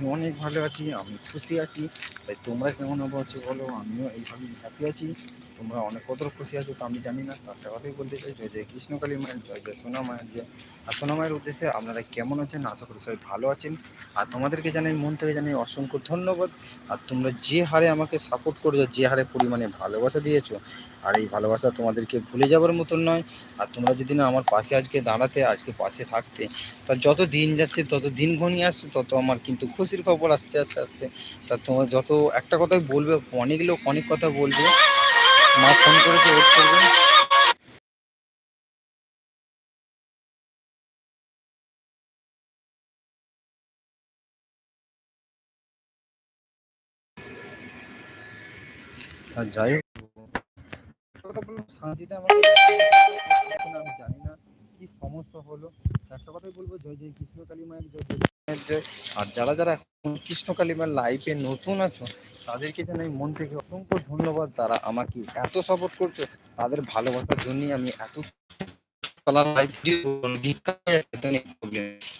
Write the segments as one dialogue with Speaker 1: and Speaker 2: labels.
Speaker 1: আমি অনেক ভালো আছি, আমি খুশি আছি। তাই তোমরা কেমন আছো বলো, আমিও এইভাবেই হ্যাপি আছি। তোমরা অনেক কত খুশি আছো তো আমি জানি না, তার কথাই বলতে চাই, জয় জয় কৃষ্ণকালী মায়ের, জয় জয় সোনা মায়ের, জয় আর সোনা মায়ের উদ্দেশ্যে আপনারা কেমন আছেন? আশা করি সবাই ভালো আছেন। আর তোমাদেরকে জানাই, মন থেকে জানাই অসংখ্য ধন্যবাদ। আর তোমরা যে হারে আমাকে সাপোর্ট করেছ, যে হারে পরিমাণে ভালোবাসা দিয়েছ, আর এই ভালোবাসা তোমাদেরকে ভুলে যাওয়ার মতন নয়। আর তোমরা যদি না আমার পাশে আজকে দাঁড়াতে, আজকে পাশে থাকতে, তা যত দিন যাচ্ছে, তত দিন ঘনিয়ে আসছে, তত আমার কিন্তু খুশির খবর আসতে, আস্তে আস্তে। তা তোমার যত একটা কথাই বলবে, অনেক লোক অনেক কথা বলবে। মা ফোন করেছে, ওয়েট করবে। তা যাই হোক, কথা বললাম শান্তিতে আমাকে আমি জানি না। কি সমস্যা হলো? একটা কথাই বলব। জয় জয় কৃষ্ণ কালী মায়ের, জয় জয় জয় আর যারা যারা এখন কৃষ্ণকালী মায়ের লাইফে নতুন আছো, তাদেরকে যেন এই মন থেকে অসংখ্য ধন্যবাদ। তারা আমাকে এত সাপোর্ট করছে, তাদের ভালোবাসার জন্যই আমি এত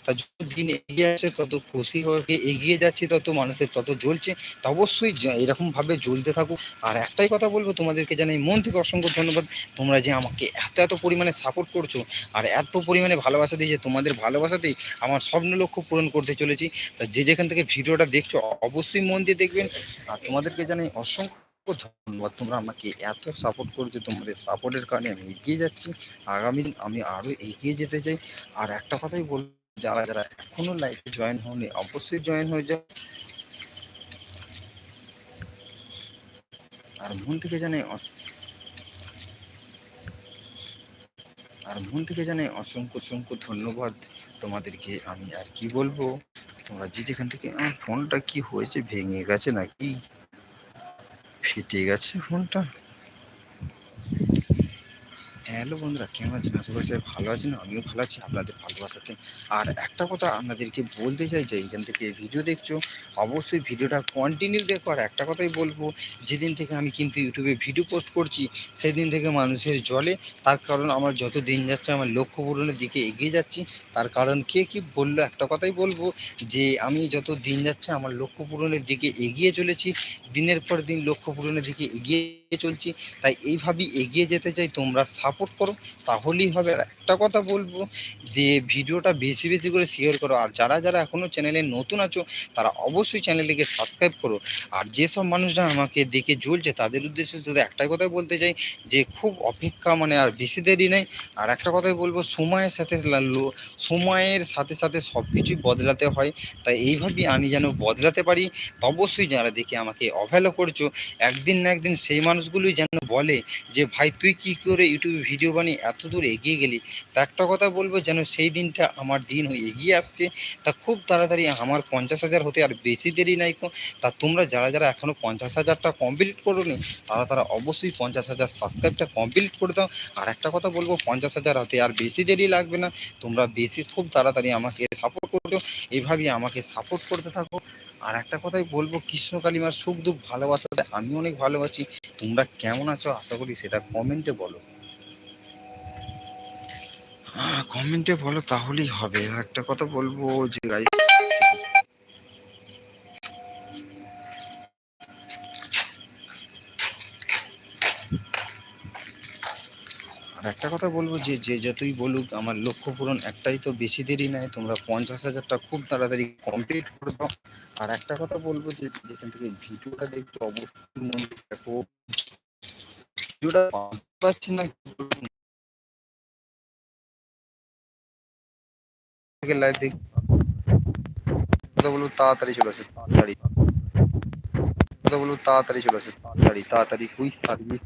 Speaker 1: তা যত দিন এগিয়ে আসছে তত খুশি হয়ে এগিয়ে যাচ্ছে, তত মানুষের তত জ্বলছে, তা অবশ্যই এরকম ভাবে জ্বলতে থাকুক। আর একটাই কথা বলব, তোমাদেরকে জানাই, মন থেকে অসংখ্য ধন্যবাদ। তোমরা যে আমাকে এত এত পরিমাণে সাপোর্ট করছ আর এত পরিমাণে ভালোবাসা দিয়েছে, তোমাদের ভালোবাসাতেই আমার স্বপ্ন লক্ষ্য পূরণ করতে চলেছি। তা যে যেখান থেকে ভিডিওটা দেখছ, অবশ্যই মন দিয়ে দেখবেন। আর তোমাদেরকে জানাই অসংখ্য ধন্যবাদ। তোমরা আমাকে এত সাপোর্ট করছ, তোমাদের সাপোর্টের কারণে আমি এগিয়ে যাচ্ছি। আগামী দিন আমি আরও এগিয়ে যেতে চাই। আর একটা কথাই বল, যারা যারা এখনও লাইফে জয়েন হয়নি অবশ্যই জয়েন হয়ে যাও। আর মন থেকে জানে আর মন থেকে জানে অসংখ্য অসংখ্য ধন্যবাদ তোমাদেরকে। আমি আর কি বলব? তোমরা যে যেখান থেকে আমার ফোনটা কি হয়েছে, ভেঙে গেছে নাকি? ফেটে গেছে ফোনটা। হ্যালো বন্ধুরা, কেমন আছেন? আশা করি সবাই ভালো আছেন, আমিও ভালো আছি, আপনাদের ভালোবাসাতে। আর একটা কথা আপনাদেরকে বলতে চাই যে, এখান থেকে ভিডিও দেখছ, অবশ্যই ভিডিওটা কন্টিনিউ দেখো। আর একটা কথাই বলব, যেদিন থেকে আমি কিন্তু ইউটিউবে ভিডিও পোস্ট করছি, সেদিন থেকে মানুষের জলে, তার কারণ আমার যত দিন যাচ্ছে আমার লক্ষ্য পূরণের দিকে এগিয়ে যাচ্ছি। তার কারণ কে কি বলল, একটা কথাই বলব যে, আমি যত দিন যাচ্ছে আমার লক্ষ্য পূরণের দিকে এগিয়ে চলেছি, দিনের পর দিন লক্ষ্য পূরণের দিকে এগিয়ে চলছি। তাই এইভাবেই এগিয়ে যেতে চাই, তোমরা সাপোর্ট করো। তাহলেই হবে। আর একটা কথা বলব যে, ভিডিওটা বেশি বেশি করে শেয়ার করো। আর যারা যারা এখনও চ্যানেলে নতুন আছো, তারা অবশ্যই চ্যানেলটিকে সাবস্ক্রাইব করো। আর যেসব মানুষরা আমাকে দেখে জ্বলছে, তাদের উদ্দেশ্যে শুধু একটাই কথাই বলতে চাই যে, খুব অপেক্ষা মানে আর বেশি দেরি নেই। আর একটা কথাই বলব, সময়ের সাথে সময়ের সাথে সাথে সব কিছুই বদলাতে হয়। তাই এইভাবেই আমি যেন বদলাতে পারি। অবশ্যই যারা দেখে আমাকে অবহেলা করছ, একদিন না একদিন সেই মানুষগুলোই যেন বলে যে, ভাই, তুই কি করে ইউটিউবে ভিডিও বানিয়ে এত দূর এগিয়ে গেলি? তা একটা কথা বলব, যেন সেই দিনটা আমার দিন হয়ে এগিয়ে আসছে। তা খুব তাড়াতাড়ি আমার পঞ্চাশ হাজার হতে আর বেশি দেরি নাই তা তোমরা যারা যারা এখনও পঞ্চাশ হাজারটা কমপ্লিট করো নি তারা তারা অবশ্যই পঞ্চাশ হাজার সাবস্ক্রাইবটা কমপ্লিট করে দাও। আর একটা কথা বলব, পঞ্চাশ হাজার হতে আর বেশি দেরি লাগবে না। তোমরা বেশি, খুব তাড়াতাড়ি আমাকে সাপোর্ট করে দাও। এইভাবেই আমাকে সাপোর্ট করতে থাকো। আর একটা কথাই বলব, কৃষ্ণ কালিমার সুখ দুঃখ ভালোবাসাতে আমি অনেক ভালোবাসি। তোমরা কেমন আছো আশা করি সেটা কমেন্টে বলো। কমেন্টে বলো তাহলেই হবে। আর একটা কথা বলব যে গাইস কথা বলব যে যে যতই বলুক, আমার লক্ষ্য পূরণ একটাই তো বেশি দেরি নাই তোমরা পঞ্চাশ হাজারটা খুব তাড়াতাড়ি কমপ্লিট করে দাও। আর একটা কথা বলব যে, যেখান থেকে ভিডিওটা দেখছ, অবশ্যই মন দেখো ভিডিওটা পাচ্ছি না লাইভ দেখ। বলব, তাড়াতাড়ি চলে আসে, তাড়াতাড়ি। কথা বলব, তাড়াতাড়ি চলে আসে, তাড়াতাড়ি তাড়াতাড়ি কুইক সার্ভিস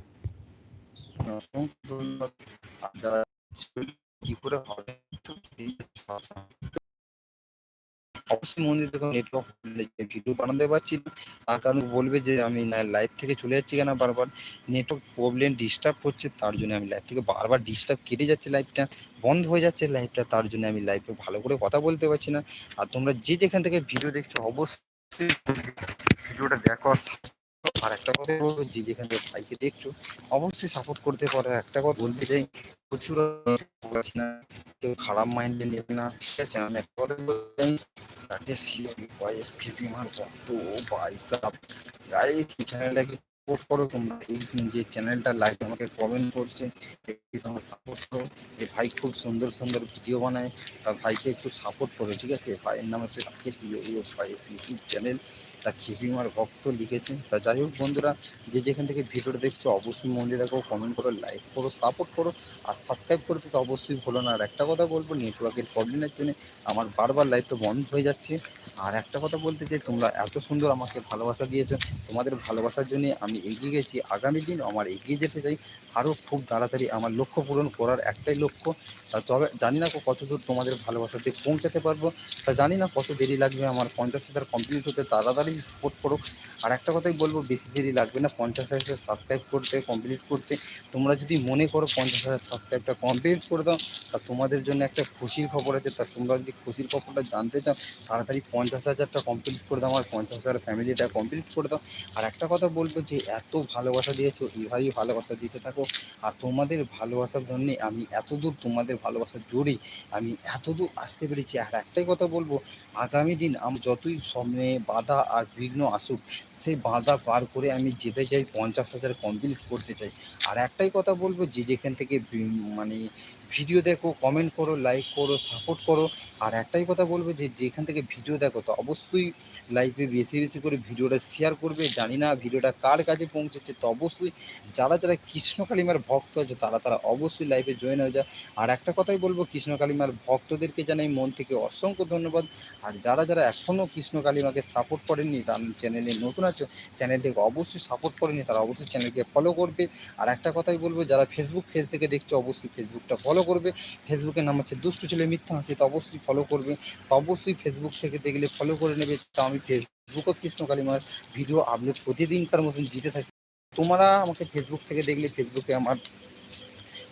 Speaker 1: অবশ্যই নেটওয়ার্ক ভিডিও বানাতে পারছি না তার বলবে যে আমি লাইভ থেকে চলে যাচ্ছি বারবার নেটওয়ার্ক প্রবলেম ডিস্টার্ব তার জন্য আমি থেকে বারবার ডিস্টার্ব কেটে যাচ্ছে বন্ধ হয়ে যাচ্ছে লাইভটা তার জন্য আমি লাইভে ভালো করে কথা বলতে পারছি না আর তোমরা যে যেখান থেকে ভিডিও দেখছ অবশ্যই ভিডিওটা দেখো আর একটা কথা বলব, যে যেখানে ভাইকে দেখছ, অবশ্যই সাপোর্ট করতে পারো। একটা কথা বলতে চাই, প্রচুর না কেউ খারাপ মাইন্ডে নেবে না, ঠিক আছে? আমি একটা কথা বলতে চাই বয়েস খেপি মার কত গাইস চ্যানেলটাকে সাপোর্ট করো তোমরা। এই যে চ্যানেলটা লাইক আমাকে কমেন্ট করছে, একটু তোমরা সাপোর্ট করো। এই ভাই খুব সুন্দর সুন্দর ভিডিও বানায়, তা ভাইকে একটু সাপোর্ট করো, ঠিক আছে? ভাইয়ের নাম হচ্ছে রাকেশ ইউটিউব চ্যানেল তা খেপিমার ভক্ত লিখেছেন। তা যাই হোক বন্ধুরা, যে যেখান থেকে ভিডিওটা দেখছ, অবশ্যই মন্দির দেখো কমেন্ট করো লাইক করো সাপোর্ট করো, আর সাবস্ক্রাইব করতে তো অবশ্যই ভুলো না। আর একটা কথা বলব নেটওয়ার্কের প্রবলেমের জন্য আমার বারবার লাইভটা বন্ধ হয়ে যাচ্ছে। আর একটা কথা বলতে চাই, তোমরা এত সুন্দর আমাকে ভালোবাসা দিয়েছ। তোমাদের ভালোবাসার জন্য আমি এগিয়ে গেছি। আগামী দিন আমার এগিয়ে যেতে চাই। আরও খুব তাড়াতাড়ি আমার লক্ষ্য পূরণ করার একটাই লক্ষ্য। তবে জানি না কত দূর তোমাদের ভালোবাসাতে পৌঁছাতে পারব। তা জানি না কত দেরি লাগবে আমার পঞ্চাশ হাজার কমপ্লিট হতে। তাড়াতাড়ি সাপোর্ট করো আর একটা কথাই বলব, বেশি দেরি লাগবে না। পঞ্চাশ হাজার সাবস্ক্রাইব করতে কমপ্লিট করতে। তোমরা যদি মনে করো পঞ্চাশ হাজার সাবস্ক্রাইবটা কমপ্লিট করে দাও, তা তোমাদের জন্য একটা খুশির খবর আছে। তা তোমরা যদি খুশির খবরটা জানতে চাও, তাড়াতাড়ি পঞ্চাশ হাজারটা কমপ্লিট করে দাও। আমার পঞ্চাশ হাজার ফ্যামিলিটা কমপ্লিট করে দাও। আর একটা কথা বলব যে, এত ভালোবাসা দিয়েছ এইভাবেই ভালোবাসা দিতে থাকো। আর তোমাদের ভালোবাসার জন্যে আমি এত দূর তোমাদের ভালোবাসার জোরেই আমি এত দূর আসতে পেরেছি। আর একটাই কথা বলব, আগামী দিন আমি যতই সামনে বাধা আর বিঘ্ন আসুক সেই বাধা পার করে আমি যেতে চাই, পঞ্চাশ হাজার কমপ্লিট করতে চাই। আর একটাই কথা বলব যে, যেখান থেকে মানে ভিডিও দেখো কমেন্ট করো লাইক করো সাপোর্ট করো। আর একটাই কথা বলব যে, যেখান থেকে ভিডিও দেখো, তো অবশ্যই লাইফে বেশি বেশি করে ভিডিওটা শেয়ার করবে। জানি না ভিডিওটা কার কাছে পৌঁছেছে, তো অবশ্যই যারা যারা কৃষ্ণ কালিমার ভক্ত আছে, তারা তারা অবশ্যই লাইফে জয়েন হয়ে যায় আর একটা কথাই বলব, কৃষ্ণ কালিমার ভক্তদেরকে জানাই, মন থেকে অসংখ্য ধন্যবাদ। আর যারা যারা এখনও কৃষ্ণ কালিমাকে সাপোর্ট করেননি, তার চ্যানেলে নতুন চ্যানেলটিকে অবশ্যই সাপোর্ট করেনি তারা অবশ্যই চ্যানেলকে ফলো করবে। আর একটা কথাই বলব, যারা ফেসবুক পেজ থেকে দেখছ, অবশ্যই ফেসবুকটা ফলো করবে। ফেসবুকের নাম হচ্ছে দুষ্টু ছেলে মিথ্যা হাসি, তো অবশ্যই ফলো করবে। তো অবশ্যই ফেসবুক থেকে দেখলে ফলো করে নেবে। তা আমি ফেসবুকও কৃষ্ণ কালিমার ভিডিও আপলোড প্রতিদিনকার মতন দিতে থাকি। তোমরা আমাকে ফেসবুক থেকে দেখলে ফেসবুকে আমার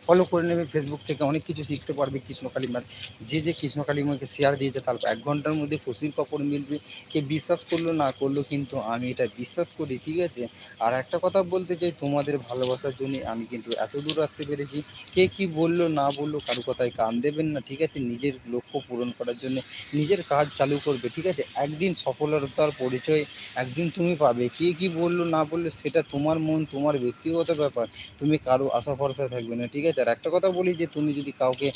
Speaker 1: ফলো করে নেবে ফেসবুক থেকে অনেক কিছু শিখতে পারবে কৃষ্ণ কালিমার যে যে কৃষ্ণ কালিমাকে শেয়ার দিয়েছে, তার এক ঘণ্টার মধ্যে খুশির কাপড় মিলবে। কে বিশ্বাস করল না করল কিন্তু আমি এটা বিশ্বাস করি, ঠিক আছে? আর একটা কথা বলতে চাই, তোমাদের ভালোবাসার জন্য আমি কিন্তু এত দূর আসতে পেরেছি। কে কি বলল না বলল কারও কথায় কান দেবেন না, ঠিক আছে? নিজের লক্ষ্য পূরণ করার জন্য নিজের কাজ চালু করবে, ঠিক আছে? একদিন সফলতার পরিচয়, একদিন তুমি পাবে। কে কি বলল না বলল সেটা তোমার মন, তোমার ব্যক্তিগত ব্যাপার। তুমি কারও আশা ভরসা থাকবে না, ঠিক আছে? আর একটা কথা বলি যে তুমি যদি কাউকে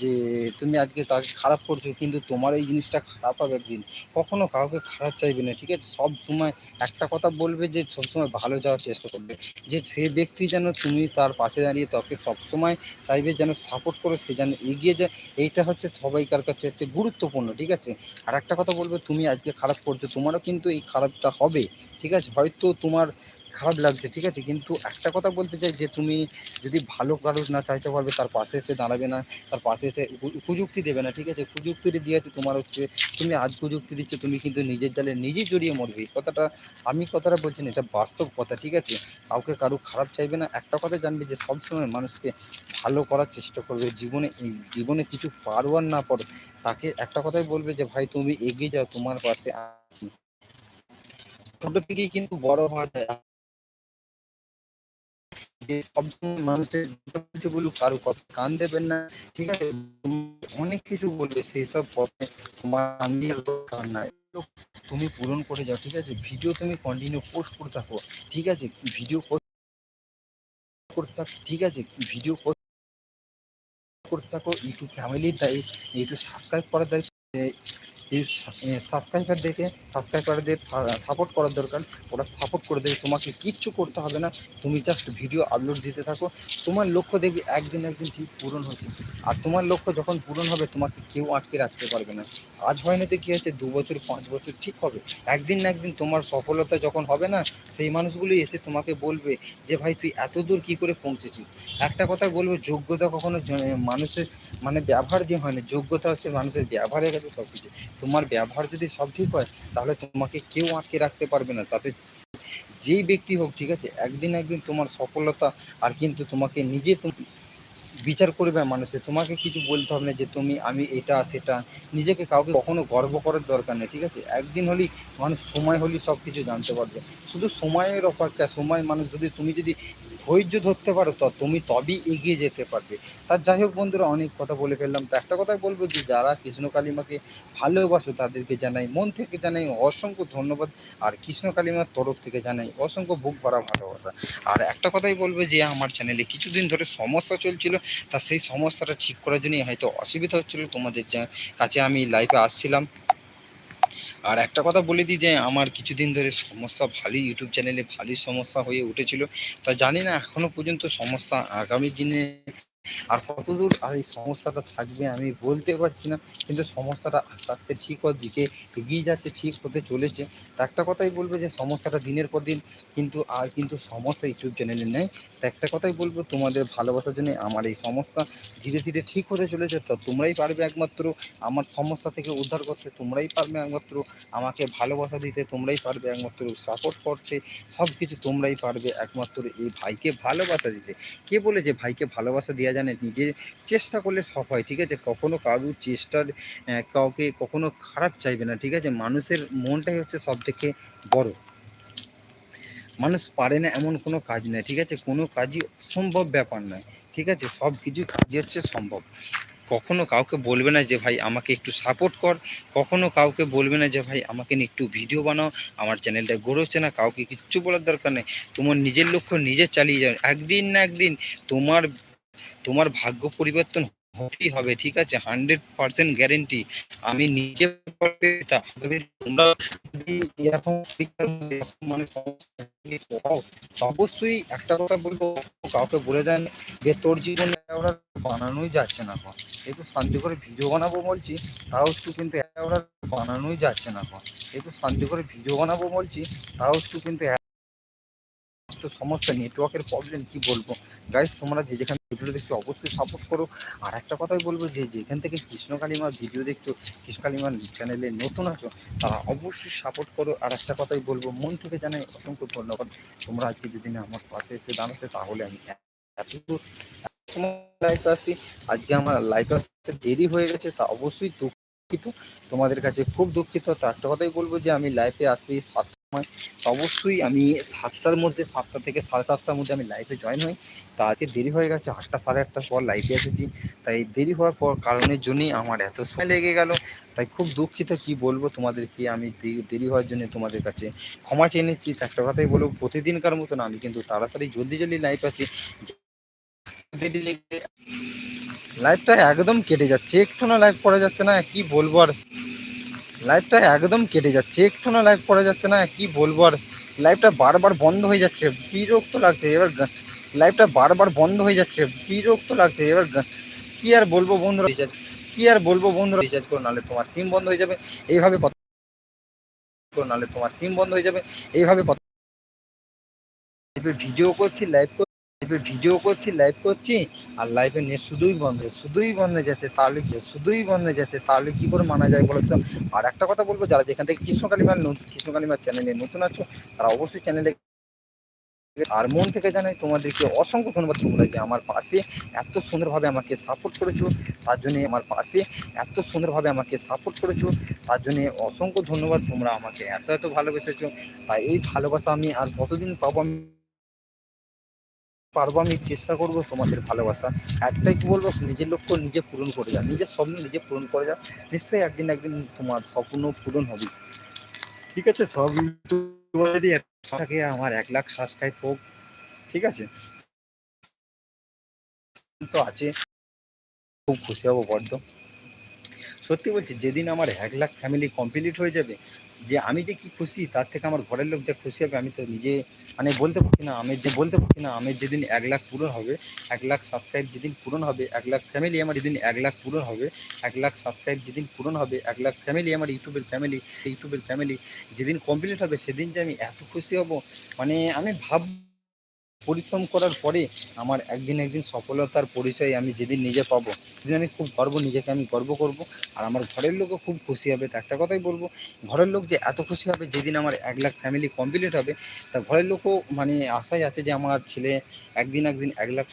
Speaker 1: যে তুমি আজকে তাকে খারাপ করছ, কিন্তু তোমার এই জিনিসটা খারাপ হবে একদিন, কখনো কাউকে খারাপ চাইবে না, ঠিক আছে? সব সময় একটা কথা বলবে যে সবসময় ভালো যাওয়ার চেষ্টা করবে, যে সে ব্যক্তি যেন তুমি তার পাশে দাঁড়িয়ে তাকে সবসময় চাইবে, যেন সাপোর্ট করে, সে যেন এগিয়ে যায়, এইটা হচ্ছে সবাইকার কাছে হচ্ছে গুরুত্বপূর্ণ, ঠিক আছে? আর একটা কথা বলবে, তুমি আজকে খারাপ করছ, তোমারও কিন্তু এই খারাপটা হবে, ঠিক আছে? হয়তো তোমার খারাপ লাগছে, ঠিক আছে? কিন্তু একটা কথা বলতে চাই যে, তুমি যদি ভালো কারও না চাইতে পারবে, তার পাশে এসে দাঁড়াবে না, তার পাশে এসে উপযুক্তি দেবে না, ঠিক আছে? কুযুক্তি দিয়েছে তোমার হচ্ছে, তুমি আজ প্রযুক্তি দিচ্ছ, তুমি কিন্তু নিজের জালে নিজেই জড়িয়ে মরবে। কথাটা, আমি কথাটা বলছি না, এটা বাস্তব কথা, ঠিক আছে? কাউকে কারও খারাপ চাইবে না। একটা কথা জানবে যে, সবসময় মানুষকে ভালো করার চেষ্টা করবে, জীবনে জীবনে কিছু পারো আর না পারো তাকে একটা কথাই বলবে যে, ভাই, তুমি এগিয়ে যাও, তোমার পাশে আছি। ছোট থেকেই কিন্তু বড় হওয়া যায়। যে সবসময় মানুষের কিছু বলুক, কারও কথা কান দেবেন না। ঠিক আছে? অনেক কিছু বলবে সেই সব পথে তোমার কান দরকার নাই। তুমি পূরণ করে যাও, ঠিক আছে? ভিডিও তুমি কন্টিনিউ পোস্ট করতে থাকো, ঠিক আছে? ভিডিও করতে ঠিক আছে? ভিডিও করতে থাকো, ইউটিউব ফ্যামিলির দায়ী ইউটিউব সাবস্ক্রাইব করার দায়িত্ব সাবস্ক্রাইবারদেরকে সাবস্ক্রাইবারদের সাপোর্ট করার দরকার। ওরা সাপোর্ট করে দেবে। তোমাকে কিচ্ছু করতে হবে না। তুমি জাস্ট ভিডিও আপলোড দিতে থাকো। তোমার লক্ষ্য দেখবি একদিন একদিন ঠিক পূরণ হচ্ছে। আর তোমার লক্ষ্য যখন পূরণ হবে, তোমাকে কেউ আটকে রাখতে পারবে না। আজ হয় না তো কী হচ্ছে দু বছর, পাঁচ বছর ঠিক হবে। একদিন না একদিন তোমার সফলতা যখন হবে না, সেই মানুষগুলি এসে তোমাকে বলবে যে, ভাই, তুই এত দূর কী করে পৌঁছেছিস? একটা কথা বলব, যোগ্যতা কখনো মানুষের মানে ব্যবহার দিয়ে হয় না, যোগ্যতা হচ্ছে মানুষের ব্যবহারের কাছে সব কিছু তোমার ব্যবহার যদি সব ঠিক হয়, তাহলে তোমাকে কেউ আটকে রাখতে পারবে না। তাতে যেই ব্যক্তি হোক, ঠিক আছে, একদিন একদিন তোমার সফলতা আর কিন্তু তোমাকে নিজে বিচার করবে মানুষে। তোমাকে কিছু বলতে হবে না যে তুমি, আমি এটা, সেটা। নিজেকে কাউকে কখনো গর্ব করার দরকার নেই, ঠিক আছে? একদিন হলেই মানুষ সময় হলেই সব কিছু জানতে পারবে। শুধু সময়ের অপেক্ষা, সময় মানুষ যদি, তুমি যদি ধৈর্য ধরতে পারো, তো তুমি তবেই এগিয়ে যেতে পারবে। তার যাই হোক বন্ধুরা, অনেক কথা বলে ফেললাম। তো একটা কথাই বলব যে, যারা কৃষ্ণ কালিমাকে ভালোবাসো, তাদেরকে জানাই, মন থেকে জানাই অসংখ্য ধন্যবাদ। আর কৃষ্ণ কালিমার তরফ থেকে জানাই অসংখ্য বুক ভরা ভালোবাসা। আর একটা কথাই বলব যে, আমার চ্যানেলে কিছুদিন ধরে সমস্যা চলছিল। তা সেই সমস্যাটা ঠিক করার জন্যই হয়তো অসুবিধা হচ্ছিল। তোমাদের কাছে আমি লাইভে আসছিলাম। আর একটা কথা বলে দিই যে, আমার কিছুদিন ধরে সমস্যা ভালোই ইউটিউব চ্যানেলে ভালোই সমস্যা হয়ে উঠেছিল। তা জানি না, এখনও পর্যন্ত সমস্যা আগামী দিনে আর কতদূর আর এই সমস্যাটা থাকবে আমি বলতে পারছি না। কিন্তু সমস্যাটা আস্তে আস্তে ঠিক হওয়ার দিকে এগিয়ে যাচ্ছে, ঠিক হতে চলেছে। একটা কথাই বলব যে, সমস্যাটা দিনের পর দিন কিন্তু আর কিন্তু সমস্যা ইউটিউব চ্যানেলে নেই। তা একটা কথাই বলব, তোমাদের ভালোবাসার জন্য আমার এই সমস্যা ধীরে ধীরে ঠিক হতে চলেছে, তো তোমরাই পারবে একমাত্র। আমার সমস্যা থেকে উদ্ধার করতে তোমরাই পারবে একমাত্র। আমাকে ভালোবাসা দিতে তোমরাই পারবে একমাত্র। সাপোর্ট করতে সব কিছু তোমরাই পারবে একমাত্র এই ভাইকে ভালোবাসা দিতে। কে বলে যে ভাইকে ভালোবাসা দেওয়া জানে নিজে চেষ্টা করলে সব হয়, ঠিক আছে? কখনো কারুর চেষ্টার কাউকে কখনো খারাপ চাইবে না, ঠিক আছে? মানুষের মনটাই হচ্ছে সব থেকে বড়। মানুষ পারে না এমন কোনো কাজ নেই, ঠিক আছে? কোনো কাজই অসম্ভব ব্যাপার নয়, ঠিক আছে? সব কিছু কাজই হচ্ছে সম্ভব। কখনো কাউকে বলবে না যে, ভাই, আমাকে একটু সাপোর্ট কর। কখনো কাউকে বলবে না যে, ভাই, আমাকে একটু ভিডিও বানাও। আমার চ্যানেলটা গড়ে না, কাউকে কিচ্ছু বলার দরকার নেই। তোমার নিজের লক্ষ্য নিজে চালিয়ে যাও। একদিন না একদিন তোমার তোমার ভাগ্য পরিবর্তন হতেই হবে, ঠিক আছে? হান্ড্রেড পার্সেন্ট গ্যারেন্টি আমি নিজে মানে অবশ্যই একটা কথা বলব, কাউকে বলে দেন যে তোর জীবনে ওরা বানানোই যাচ্ছে না এখন। একটু শান্তি করে ভিডিও বানাবো বলছি, তাও একটু কিন্তু ওরা বানানোই যাচ্ছে না এখন। একটু শান্তি করে ভিডিও বানাবো বলছি, তাও একটু কিন্তু তো সমস্যা নেটওয়ার্কের প্রবলেম কি বলব? গাইস তোমরা যে যেখানে ভিডিও দেখছ, অবশ্যই সাপোর্ট করো। আর একটা কথাই বলব যে, যেখান থেকে কৃষ্ণ কালিমার ভিডিও দেখছ, কৃষ্ণ কালিমার চ্যানেলে নতুন আছো, তারা অবশ্যই সাপোর্ট করো। আর একটা কথাই বলব, মন থেকে জানাই অসংখ্য ধন্যবাদ। তোমরা আজকে যদি না আমার পাশে এসে দাঁড়াতে, তাহলে আমি এত লাইফে আসি। আজকে আমার লাইফে আসতে দেরি হয়ে গেছে, তা অবশ্যই দুঃখিত। তোমাদের কাছে খুব দুঃখিত। তা একটা কথাই বলব যে, আমি লাইফে আসি সময় অবশ্যই আমি সাতটার মধ্যে, সাতটা থেকে সাড়ে সাতটার মধ্যে আমি লাইফে জয়েন হই। তা আজকে দেরি হয়ে গেছে, আটটা সাড়ে আটটার পর লাইফে এসেছি। তাই দেরি হওয়ার পর কারণের জন্যই আমার এত সময় লেগে গেল। তাই খুব দুঃখিত, কি বলব তোমাদেরকে? আমি দেরি হওয়ার জন্য তোমাদের কাছে ক্ষমা চেয়ে নিচ্ছি। একটা কথাই বলব, প্রতিদিনকার মতন আমি কিন্তু তাড়াতাড়ি জলদি জলদি লাইফ আছি। লেগে লাইফটা একদম কেটে যাচ্ছে। একটু না লাইভ করা যাচ্ছে না, কি বলব আর? লাইভটা একদম কেটে যাচ্ছে। একটু না লাইভ করা যাচ্ছে না, কি বলব আর? লাইভটা বারবার বন্ধ হয়ে যাচ্ছে। বিরক্ত লাগছে? এবার লাইভটা বারবার বন্ধ হয়ে যাচ্ছে। বিরক্ত লাগছে? এবার কি আর বলব বন্ধুরা? রিচার্জ কি আর বলব বন্ধুরা? রিচার্জ করো, নাহলে তোমার সিম বন্ধ হয়ে যাবে। এইভাবে কথা করো নাহলে তোমার সিম বন্ধ হয়ে যাবে। এইভাবে কথা ভিডিও করছি লাইভ লাইভে ভিডিও করছি লাইভ করছি, আর লাইভে নেট শুধুই বন্ধ শুধুই বন্ধ যাচ্ছে তাহলে কি, শুধুই বন্ধ যাচ্ছে তাহলে কি করে মানা যায় বলো তো? আর একটা কথা বলব, যারা যেখান থেকে কৃষ্ণ কালিমার নতুন কৃষ্ণ কালিমার চ্যানেলে নতুন আছো, তারা অবশ্যই চ্যানেলে আর মন থেকে জানাই তোমাদেরকে অসংখ্য ধন্যবাদ তোমরা যে আমার পাশে এত সুন্দরভাবে আমাকে সাপোর্ট করেছ, তার জন্য আমার পাশে এত সুন্দরভাবে আমাকে সাপোর্ট করেছ, তার জন্য অসংখ্য ধন্যবাদ, তোমরা আমাকে এত এত ভালোবেসেছো, তাই এই ভালোবাসা আমি আর কতদিন পাবো আমি পারব, আমি চেষ্টা করব তোমাদের ভালোবাসা। একটাই কি বলব, নিজের লক্ষ্য নিজে পূরণ করে যা নিজের স্বপ্ন নিজে পূরণ করে যা নিশ্চয়ই একদিন একদিন তোমার স্বপ্ন পূরণ হবে ঠিক আছে? সব ইউটিউবারেরই থাকে, আমার এক লাখ সাবস্ক্রাইব হোক। ঠিক আছে? তো আছে। খুব খুশি হব বড্ড। সত্যি বলছি, যেদিন আমার এক লাখ ফ্যামিলি কমপ্লিট হয়ে যাবে যে আমি যে কি খুশি, তার থেকে আমার ঘরের লোক যা খুশি হবে, আমি তো নিজে মানে বলতে পারছি না, আমি যে বলতে পারছি না, আমি যেদিন এক লাখ পূরণ হবে, এক লাখ সাবস্ক্রাইব যেদিন পূরণ হবে, এক লাখ ফ্যামিলি আমার যেদিন এক লাখ পূরণ হবে, এক লাখ সাবস্ক্রাইব যেদিন পূরণ হবে, এক লাখ ফ্যামিলি আমার ইউটিউবের ফ্যামিলি ইউটিউবের ফ্যামিলি যেদিন কমপ্লিট হবে, সেদিন যে আমি এত খুশি হব মানে আমি ভাব পরিশ্রম করার পরে আমার একদিন একদিন সফলতার পরিচয় আমি যেদিন নিজে পাবো, সেদিন আমি খুব গর্ব, নিজেকে আমি গর্ব করব। আর আমার ঘরের লোকও খুব খুশি হবে। তা একটা কথাই বলব, ঘরের লোক যে এত খুশি হবে যেদিন আমার এক লাখ ফ্যামিলি কমপ্লিট হবে, তা ঘরের লোকও মানে আশাই আছে যে আমার ছেলে একদিন একদিন এক লাখ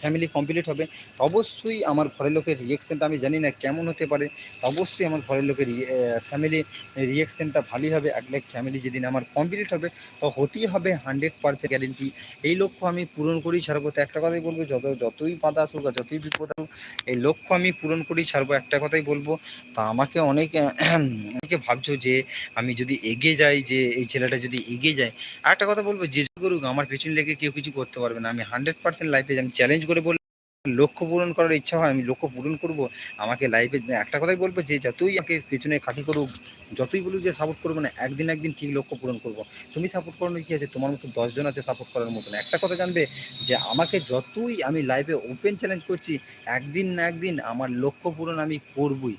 Speaker 1: ফ্যামিলি কমপ্লিট হবে। অবশ্যই আমার ঘরের লোকের রিয়েকশনটা আমি জানি না কেমন হতে পারে। অবশ্যই আমার ঘরের লোকের ফ্যামিলি রিয়েকশনটা ভালোই হবে। এক লাখ ফ্যামিলি যেদিন আমার কমপ্লিট হবে, তো হতেই হবে হান্ড্রেড পার্সেন্ট গ্যারেন্টি এই লক্ষ্য আমি পূরণ করি, ছাড়বো। তো একটা কথাই বলব, যত, যতই বাধা আসুক আর যতই বিপদ আসুক, এই লক্ষ্য আমি পূরণ করি, ছাড়বো। একটা কথাই বলব, তা আমাকে অনেক অনেকে ভাবছ যে আমি যদি এগিয়ে যাই, যে এই ছেলেটা যদি এগিয়ে যায়। একটা কথা বলব, যে করুক, আমার পেছনে লেগে কেউ কিছু করতে পারবে না। আমি হান্ড্রেড পার্সেন্ট লাইফে আমি চ্যালেঞ্জ করে বলব লক্ষ্য পূরণ করার ইচ্ছা হয়, আমি লক্ষ্য পূরণ করব। আমাকে লাইফে একটা কথাই বলব যে, যতই আমাকে পেছনে খাটি করুক, যতই বলুক যে সাপোর্ট করব না, একদিন একদিন ঠিক লক্ষ্য পূরণ করব। তুমি সাপোর্ট করানো কি আছে? তোমার মতো দশজন আছে সাপোর্ট করার মতন। একটা কথা জানবে যে, আমাকে যতই আমি লাইফে ওপেন চ্যালেঞ্জ করছি, একদিন না একদিন আমার লক্ষ্য পূরণ আমি করবই।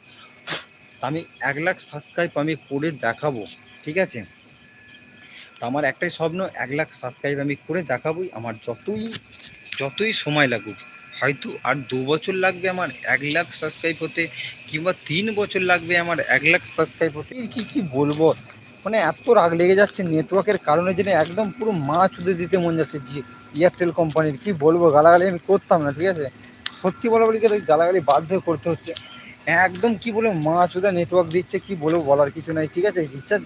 Speaker 1: আমি এক লাখ সাবস্ক্রাইব আমি করে দেখাবো। ঠিক আছে? তো আমার একটাই স্বপ্ন, এক লাখ সাবস্ক্রাইব আমি করে দেখাবই আমার যতই যতই সময় লাগুক। হয়তো আর দু বছর লাগবে আমার এক লাখ সাবস্ক্রাইব হতে কিংবা তিন বছর লাগবে আমার এক লাখ সাবস্ক্রাইব হতে। কি কি বলব? মানে এত রাগ লেগে যাচ্ছে নেটওয়ার্কের কারণে জেনে একদম পুরো মা চুদে দিতে মন যাচ্ছে জি এয়ারটেল কোম্পানির কি বলব, গালাগালি আমি করতাম না, ঠিক আছে? সত্যি বলা বলি গালাগালি বাধ্য করতে হচ্ছে। একদম কি বলে মা চুদা নেটওয়ার্ক দিচ্ছে, কি বলব বলার কিছু নাই, ঠিক আছে? রিচার্জ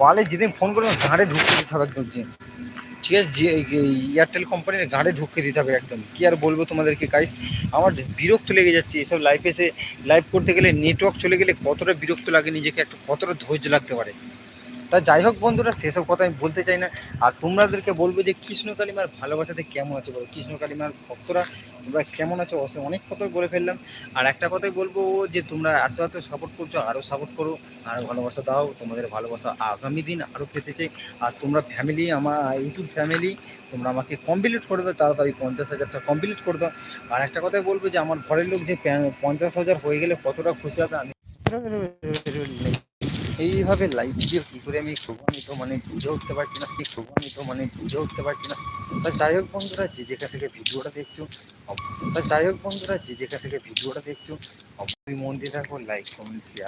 Speaker 1: পালে যেদিন ফোন করবে, ঘাড়ে ঢুকতে দিতে হবে একদম যে ঠিক আছে, যে এয়ারটেল কোম্পানির ঘাড়ে ঢুকিয়ে দিতে হবে একদম। কি আর বলব তোমাদেরকে গাইস আমার বিরক্ত লেগে যাচ্ছে এসব লাইফ এসে লাইভ করতে গেলে নেটওয়ার্ক চলে গেলে কতটা বিরক্ত লাগে নিজেকে, একটা কতটা ধৈর্য লাগতে পারে। তা যাই হোক বন্ধুরা, সেসব কথা আমি বলতে চাই না। আর তোমাদেরকে বলব যে কৃষ্ণ কালিমার ভালোবাসাতে কেমন আছে বলো? কৃষ্ণ কালিমার ভক্তরা তোমরা কেমন আছো? অবশ্যই অনেক কথাই বলে ফেললাম। আর একটা কথাই বলব যে তোমরা এত এত সাপোর্ট করছ আরও সাপোর্ট করো আরও ভালোবাসা দাও। তোমাদের ভালোবাসা আগামী দিন আরও পেতে চাই। আর তোমরা ফ্যামিলি আমার ইউটিউব ফ্যামিলি তোমরা আমাকে কমপ্লিট করে দাও, তাড়াতাড়ি পঞ্চাশ হাজারটা কমপ্লিট করে দাও। আর একটা কথাই বলব যে আমার ঘরের লোক যে পঞ্চাশ হাজার হয়ে গেলে কতটা খুশি হবে আমি এইভাবে লাইভ ভিডিও কী করে আমি করব মানে বুঝে উঠতে পারছি না, কি করব মানে বুঝে উঠতে পারছি না। তা যাই হোক বন্ধুরা, যে যেখান থেকে ভিডিওটা দেখছ তা যাই হোক বন্ধুরা, যে যেখান থেকে ভিডিওটা দেখছ, অবশ্যই মন দিয়ে থাকো লাইক কমেন্ট শেয়ার